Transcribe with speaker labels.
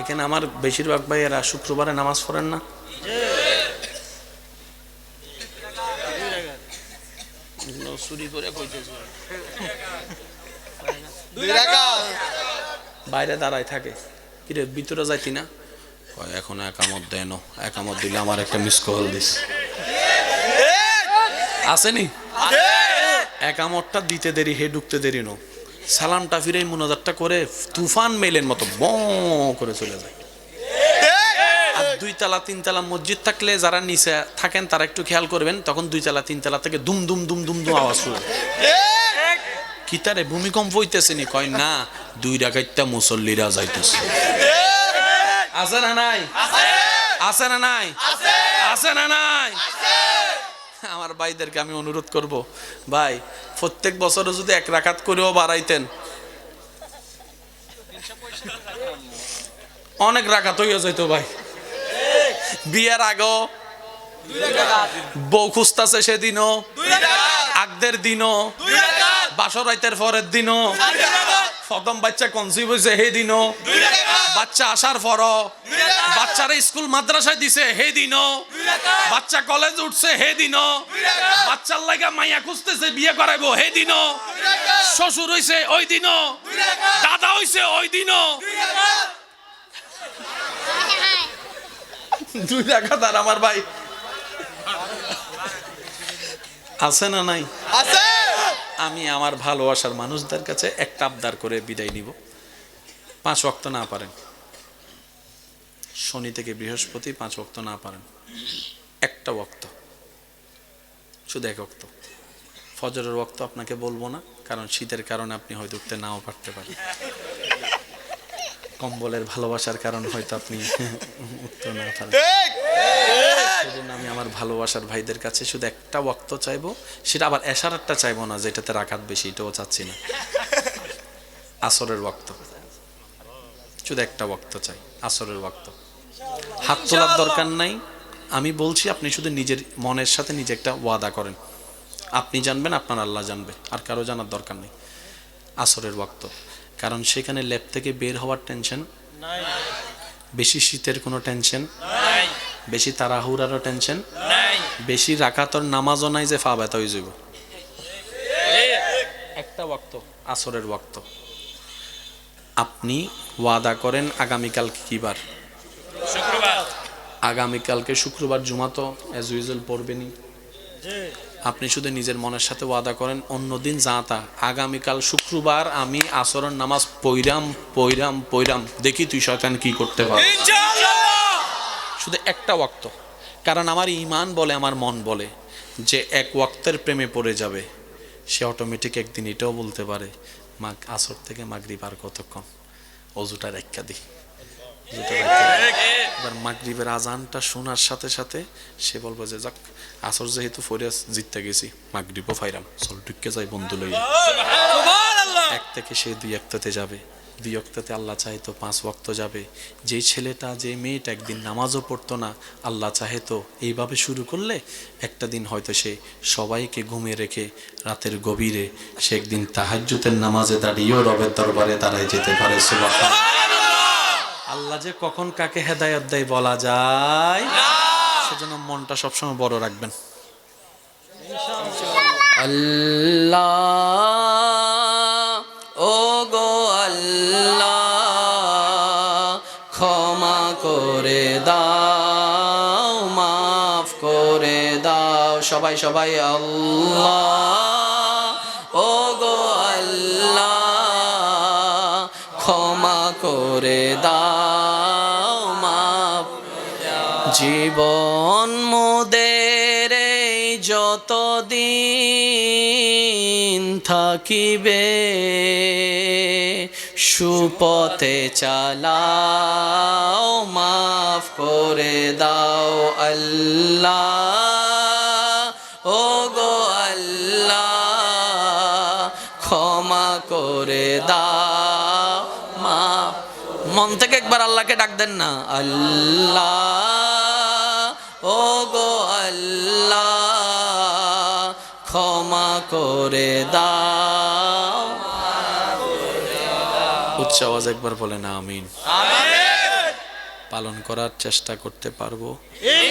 Speaker 1: এখানে আমার বেশিরভাগ ভাইয়েরা শুক্রবারে নামাজ পড়েন না। চুরি করে কইতেছে। বাইরে দাঁড়ায় থাকে। কিরে ভিতরে যাইতি না? এখন একামত দেন একামত দিলে আমার একটা মিস কল দিস। আসেনি। একামতটা দিতে দেরি হে ঢুকতে দেরি নো। সালামটা ফিরে মুনাজারটা করে তুফান মেলের মতো ব করে চলে যায়। আর দুই তালা, তিন তালা মসজিদ থাকলে যারা নিচে থাকেন তারা একটু খেয়াল করবেন, তখন দুই তালা, তিন তালা থেকে দুম দুম দুম দুম দুম আওয়াজ শুরু কি তারে ভূমিকম্প হইতেছে নি? কয়, না, দুই ডাকাইটা মুসল্লিরা যাইতেছে। আছে না নাই? আছে না নাই? আছে না নাই? আমার ভাইদেরকে আমি অনুরোধ করব, ভাই, প্রত্যেক বছরে যদি এক রাখাত করেও বাড়াইতেন। অনেক রাকাত হইয়া যাইতো, ভাই। বিয়ের আগেও বউ খুঁজতাছে সেদিনও, আগদের দিনও, বাসর রাইতের পরের দিনও, প্রথম বাচ্চা কনসিভ হয়েছে সেই দিনও বাচ্চা আসার পর বাচ্চারা স্কুল মাদ্রাসায় দিছে হে দিনও। বাচ্চা কলেজ উঠছে হে দিনও। বাচ্চার লাগা মাইয়া খুঁজতেছে বিয়ে করাইবো হে দিনও। শ্বশুর হইছে ওই দিনও। দাদা হইছে ওই দিনও। দুই টাকা তার আমার ভাই। আছে না নাই?
Speaker 2: আছে।
Speaker 1: আমি আমার ভালোবাসার মানুষদের কাছে একটা আবদার করে বিদায় নিব। পাঁচ ওয়াক্ত না পারেন। শনি থেকে বৃহস্পতি পাঁচ ওয়াক্ত না পারেন। একটা ওয়াক্ত। শুধু এক ওয়াক্ত। ফজরের ওয়াক্ত আপনাকে বলব না কারণ শীতের কারণে আপনি হয়তো উঠতে নাও পারতে পারেন। কম্বলের ভালোবাসার কারণ হয়তো আপনি উঠতে না পারেন। সেজন্য আমি আমার ভালোবাসার ভাইদের কাছে শুধু একটা ওয়াক্ত চাইব সেটা আবার এশারারটা চাইব না যেটাতে রাখাত বেশি এটাও চাচ্ছি না। আসরের ওয়াক্ত। শুধু একটা ওয়াক্ত চাই আসরের ওয়াক্ত। হাত তোলার দরকার নাই। আমি বলছি আপনি শুধু নিজের মনের সাথে নিজে একটা ওয়াদা করেন। আপনি জানবেন আপনার আল্লাহ জানবে আর কারও জানার দরকার নেই। আসরের ওয়াক্ত। কারণ সেখানে ল্যাব থেকে বের হওয়ার টেনশন? বেশি শীতের কোনো টেনশন? বেশি তাড়াহুড়ারও টেনশন? বেশি রাখাতর নামাজও নাই যে ফা ব্যথা হয়ে যাব একটা ওয়াক্ত আসরের ওয়াক্ত। আপনি ওয়াদা করেন আগামীকাল কি বার? আগামীকালকে শুক্রবার জুমা তো অ্যাজ ইউজুয়াল পড়বেনি আপনি শুধু নিজের মনের সাথে ওয়াদা করেন অন্যদিন যা তা। আগামীকাল শুক্রবার আমি আসরের নামাজ পৈরাম পৈরাম পৈরাম দেখি তুই শয়তান কি করতে পার। শুধু একটা ওয়াক্ত। কারণ আমার ইমান বলে আমার মন বলে যে এক ওয়াক্তের প্রেমে পড়ে যাবে। সে অটোমেটিক একদিন এটাও বলতে পারে মা আসর থেকে মাগরিব আর কতক্ষণ? অজুটা রেখা দিই। দিই। এবার মাগরীবের আজানটা শোনার সাথে সাথে সে বলব যে যাক আসর যেহেতু ফরিয়াস জিততে গেছি মাগরীবও ফাইরাম। চল ঢুককে যাই বন্ধু লইয়া। এক থেকে সে দুই একটাতে যাবে। দুই অক্তাতে আল্লাহ চাহে তো পাঁচ ওয়াক্ত যাবে। যেই ছেলেটা যে মেয়েটা একদিন নামাজও পড়তো না আল্লাহ চাহে তো এইভাবে শুরু করলে একটা দিন হয়তো সে সবাইকে ঘুমিয়ে রেখে রাতের গভীরে সে একদিন তাহাজ্জুতের নামাজে দাঁড়িয়েও রবের দরবারে দাঁড়ায় যেতে পারে। আল্লাহ যে কখন কাকে হেদায়ত দেয় বলা যায়? সেজন্য মনটা সবসময় বড় রাখবেন।
Speaker 3: আল্লাহ করে দাও মাফ করে দাও। সবাই সবাই আল্লাহ। জীবন মোদের যতদিন থাকিবে, সুপথে চালাও, মাফ করে দাও আল্লাহ। ও গো আল্লাহ, ক্ষমা করে দাও মা মন থেকে একবার আল্লাহকে ডাক দেন না, আল্লাহ। ও গো আল্লাহ ক্ষমা করে দাও।
Speaker 1: উচ্চ আওয়াজ একবার বলেন আমিন। পালন করার চেষ্টা করতে পারব।
Speaker 2: ইনশাআল্লাহ